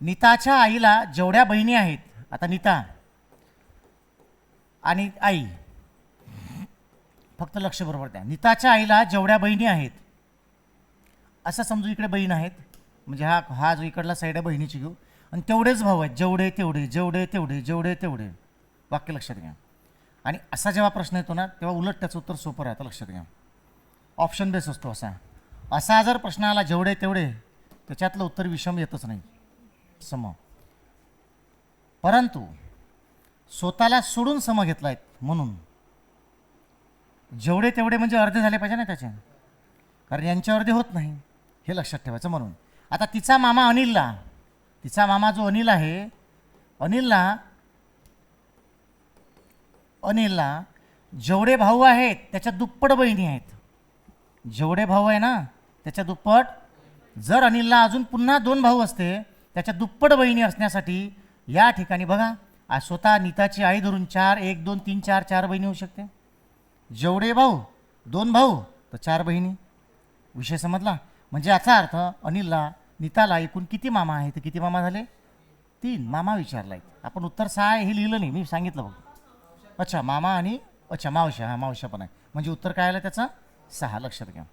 नीताच्या आईला जेवढ्या बहिणी आहेत आता नीता आणि आई फक्त लक्ष बरोबर द्या. नीताच्या आईला जेवढ्या बहिणी आहेत असं समजू इकडे बहीण आहेत म्हणजे हा हा जो इकडला साईड आहे बहिणीची घेऊ आणि तेवढेच भाऊ आहेत जेवढे तेवढे जेवढे तेवढे जेवढे तेवढे. वाक्य लक्षात घ्या. आणि असा जेव्हा प्रश्न येतो ना तेव्हा उलट त्याचं उत्तर सोपं राहतं लक्षात घ्या. ऑप्शन बेस असतो असा. असा जर प्रश्न आला जेवढे तेवढे त्याच्यातलं उत्तर विषम येतच नाही. सम. परंतु स्वतःला सोडून सम घेतला आहेत म्हणून. जेवढे तेवढे म्हणजे अर्धे झाले पाहिजे ना त्याचे. कारण यांच्या अर्धे होत नाही हे लक्षात ठेवायचं म्हणून. आता तिचा मामा अनिलला तिचा मामा जो अनिल आहे अनिलला अनिलला जेवढे भाऊ आहेत त्याच्या दुप्पट बहिणी आहेत. जेवढे भाऊ आहे ना त्याच्या दुप्पट जर अनिलला अजून पुन्हा दोन भाऊ असते त्याच्या दुप्पट बहिणी असण्यासाठी या ठिकाणी बघा आज स्वतः नीताची आई धरून चार एक दोन तीन चार चार बहिणी होऊ शकते. जेवढे भाऊ दोन भाऊ तर चार बहिणी. विषय समजला? म्हणजे याचा अर्थ अनिलला नीताला एकूण किती मामा आहे तर किती मामा झाले? तीन. मामा विचारलाय. आपण उत्तर सहा आहे हे लिहिलं नाही मी सांगितलं बघ अच्छा मामा आणि अच्छा मावशा हा मावशा पण आहे. म्हणजे उत्तर काय आलं त्याचं? सहा. लक्षात घ्या.